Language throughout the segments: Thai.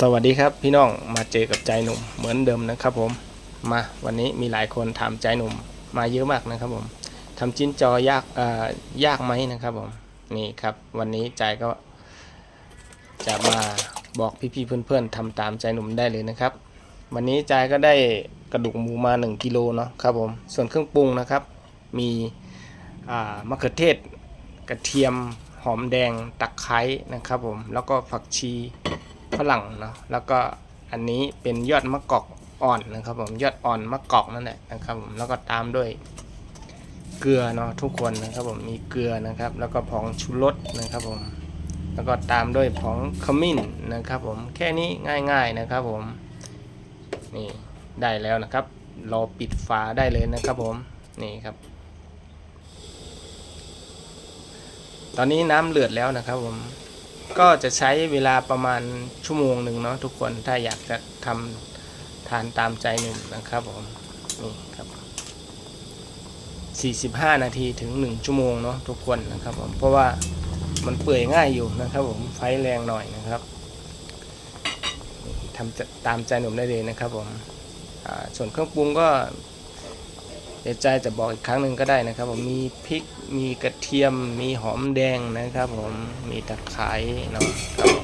สวัสดีครับพี่น้องมาเจอกับใจหนุ่มเหมือนเดิมนะครับผมมาวันนี้มีหลายคนถามใจหนุ่มมาเยอะมากนะครับผมทำจิ้นจอยากเอ่อยากไหมนะครับผมนี่ครับ วันนี้ใจก็ จะมาบอกพี่ๆเพื่อนๆทำตามใจหนุ่มได้เลยนะครับ วันนี้ใจก็ได้กระดูกหมูมา 1กิโลเนาะครับผมส่วนเครื่องปรุงนะครับ มีอ่ามะเขือเทศกระเทียมหอมแดงตะไคร้นะครับผมแล้วก็ผักชี ฝรั่งเนาะแล้วก็อันนี้เป็นยอดมะกอกอ่อนนะครับผมยอดอ่อนมะกอกนั่นแหละนะครับผมแล้วก็ตามด้วยเกลือเนาะทุกคนนะครับผมมีเกลือนะครับ แล้วก็ผงชูรสนะครับผมแล้วก็ตามด้วยผงขมิ้นนะครับผมแค่นี้ง่ายๆนะครับผมนี่ได้แล้วนะครับรอปิดฝาได้เลยนะครับผมนี่ครับ ตอนนี้น้ำเลือดแล้วนะครับผม ก็จะใช้เวลาประมาณชั่วโมงหนึ่งเนาะทุกคนถ้าอยากจะทำทานตามใจหนึ่งนะครับผมนี่ครับ45 นาทีถึง 1 ชั่วโมงเนาะทุกคนนะครับผมเพราะว่ามันเปื่อยง่ายอยู่นะครับผมไฟแรงหน่อยนะครับทำตามใจหนุ่มได้เลยนะครับผมส่วนเครื่องปรุงก็ ดี๋ยวใจจะบอกอีกครั้งหนึ่งก็ได้นะครับผมมีพริกมีกระเทียม มีหอมแดงนะครับผมมีตะไคร้เนาะครับ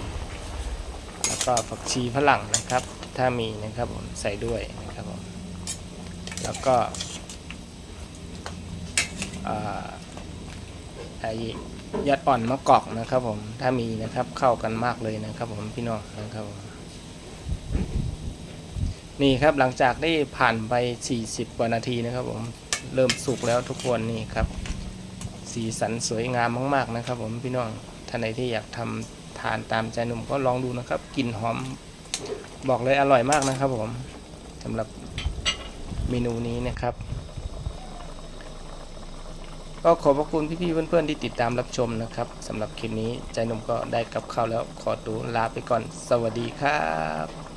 แล้วก็ผักชีฝรั่งนะครับ ถ้ามีนะครับผมใส่ด้วยนะครับผมแล้วก็อ่าไอ้ยัดอ่อนมะกอกนะครับผมถ้ามีนะครับเข้ากันมากเลยนะครับผมพี่น้องนะครับผม นี่ครับหลังจากได้ผ่านไป 40 กว่านาทีนะครับผมเริ่มสุกแล้วทุกคนนี่ครับ สีสันสวยงามมาก ๆนะครับ ผมพี่น้องท่านใดที่อยากทำทานตามใจหนุ่มก็ลองดูนะครับกลิ่นหอมบอกเลยอร่อยมากนะครับ ผมสำหรับเมนูนี้นะครับก็ขอบพระคุณพี่ๆเพื่อนๆที่ติดตามรับชมนะครับสำหรับคลิปนี้ใจหนุ่มก็ได้กับข้าวแล้วขอตัวลาไปก่อน สวัสดีครับ